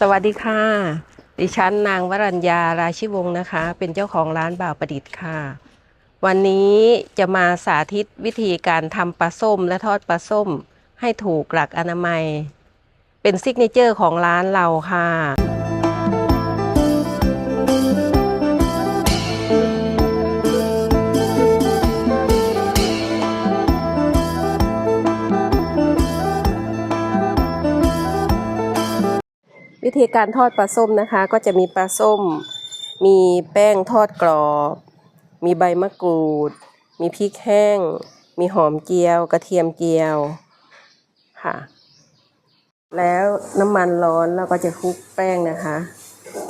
สวัสดีค่ะ ดิฉันนางวรัญญาราชิวงศ์นะคะ เป็นเจ้าของร้านบ่าวประดิษฐ์ค่ะ วันนี้จะมาสาธิตวิธีการทำปลาส้มและทอดปลาส้ม ให้ถูกหลักอนามัย เป็นซิกเนเจอร์ของร้านเราค่ะ วิธีการทอดปลาส้มนะคะ ก็จะมีปลาส้ม มีแป้งทอดกรอบ มีใบมะกรูด มีพริกแห้ง มีหอมเจียว กระเทียมเจียวค่ะ แล้วน้ำมันร้อนแล้วก็จะคลุกแป้งนะคะ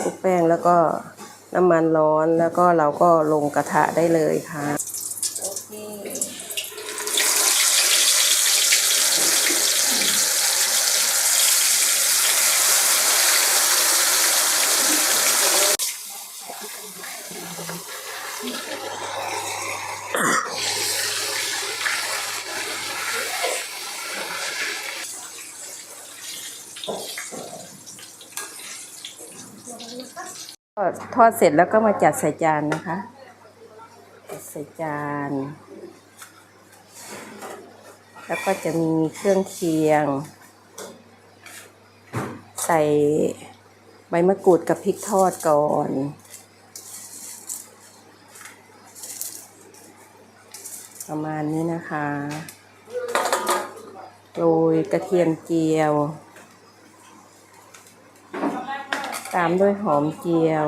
คลุกแป้งแล้วก็น้ำมันร้อนแล้วก็เราก็ลงกระทะได้เลยค่ะโอเค ทอดเสร็จแล้วก็มาจัดใส่จานนะคะ จัดใส่จาน แล้วก็จะมีเครื่องเคียง ใส่ใบมะกรูดกับพริกทอดก่อน ประมาณนี้นะคะโรยกระเทียมเจียว ตามด้วยหอมเจียว